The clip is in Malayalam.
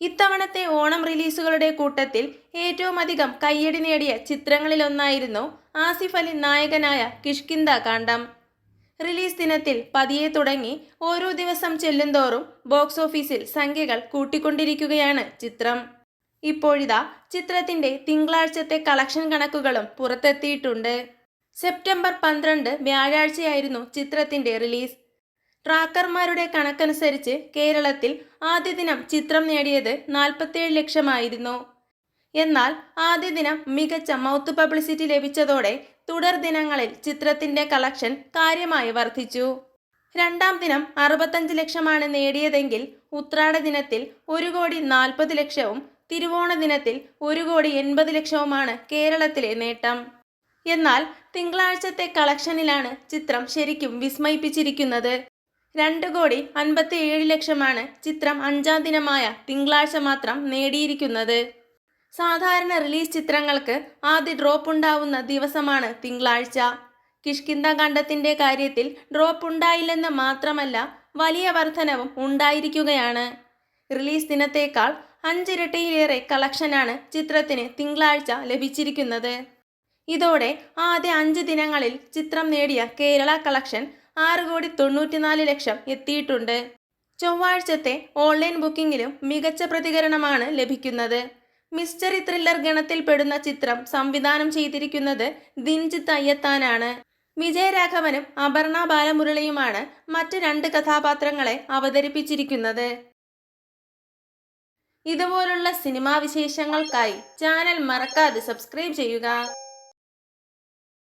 ഇത്തവണത്തെ ഓണം റിലീസുകളുടെ കൂട്ടത്തിൽ ഏറ്റവും അധികം കയ്യടി നേടിയ ചിത്രങ്ങളിലൊന്നായിരുന്നു ആസിഫ് അലി നായകനായ കിഷ്കിന്ദ കാണ്ടം റിലീസ് ദിനത്തിൽ പതിയെ തുടങ്ങി ഓരോ ദിവസം ചെല്ലുന്തോറും ബോക്സ് ഓഫീസിൽ സംഖ്യകൾ കൂട്ടിക്കൊണ്ടിരിക്കുകയാണ് ചിത്രം. ഇപ്പോഴിതാ ചിത്രത്തിന്റെ തിങ്കളാഴ്ചത്തെ കളക്ഷൻ കണക്കുകളും പുറത്തെത്തിയിട്ടുണ്ട്. സെപ്റ്റംബർ പന്ത്രണ്ട് വ്യാഴാഴ്ചയായിരുന്നു ചിത്രത്തിന്റെ റിലീസ്. ട്രാക്കർമാരുടെ കണക്കനുസരിച്ച് കേരളത്തിൽ ആദ്യ ദിനം ചിത്രം നേടിയത് നാൽപ്പത്തേഴ് ലക്ഷമായിരുന്നു. എന്നാൽ ആദ്യ ദിനം മികച്ച മൗത്ത് പബ്ലിസിറ്റി ലഭിച്ചതോടെ തുടർ ദിനങ്ങളിൽ ചിത്രത്തിന്റെ കളക്ഷൻ കാര്യമായി വർദ്ധിച്ചു. രണ്ടാം ദിനം അറുപത്തഞ്ച് ലക്ഷമാണ് നേടിയതെങ്കിൽ ഉത്രാട ദിനത്തിൽ ഒരു കോടി നാൽപ്പത് ലക്ഷവും തിരുവോണ ദിനത്തിൽ ഒരു കോടി എൺപത് ലക്ഷവുമാണ് കേരളത്തിലെ നേട്ടം. എന്നാൽ തിങ്കളാഴ്ചത്തെ കളക്ഷനിലാണ് ചിത്രം ശരിക്കും വിസ്മയിപ്പിച്ചിരിക്കുന്നത്. രണ്ട് കോടി അൻപത്തി ഏഴ് ലക്ഷമാണ് ചിത്രം അഞ്ചാം ദിനമായ തിങ്കളാഴ്ച മാത്രം നേടിയിരിക്കുന്നത്. സാധാരണ റിലീസ് ചിത്രങ്ങൾക്ക് ആദ്യ ഡ്രോപ്പ് ഉണ്ടാവുന്ന ദിവസമാണ് തിങ്കളാഴ്ച. കിഷ്കിന്ദ കണ്ടത്തിന്റെ കാര്യത്തിൽ ഡ്രോപ്പ് ഉണ്ടായില്ലെന്ന് മാത്രമല്ല വലിയ വർധനവും ഉണ്ടായിരിക്കുകയാണ്. റിലീസ് ദിനത്തേക്കാൾ അഞ്ചിരട്ടിയിലേറെ കളക്ഷനാണ് ചിത്രത്തിന് തിങ്കളാഴ്ച ലഭിച്ചിരിക്കുന്നത്. ഇതോടെ ആദ്യ അഞ്ച് ദിനങ്ങളിൽ ചിത്രം നേടിയ കേരള കളക്ഷൻ ആറ് കോടി തൊണ്ണൂറ്റിനാല് ലക്ഷം എത്തിയിട്ടുണ്ട്. ചൊവ്വാഴ്ചത്തെ ഓൺലൈൻ ബുക്കിംഗിലും മികച്ച പ്രതികരണമാണ് ലഭിക്കുന്നത്. മിസ്റ്ററി ത്രില്ലർ ഗണത്തിൽപ്പെടുന്ന ചിത്രം സംവിധാനം ചെയ്തിരിക്കുന്നത് ദിൻജിത്ത് അയ്യത്താനാണ്. വിജയരാഘവനും അപർണ ബാലമുരളിയുമാണ് മറ്റ് രണ്ട് കഥാപാത്രങ്ങളെ അവതരിപ്പിച്ചിരിക്കുന്നത്. ഇതുപോലുള്ള സിനിമാ വിശേഷങ്ങൾക്കായി ചാനൽ മറക്കാതെ സബ്സ്ക്രൈബ് ചെയ്യുക.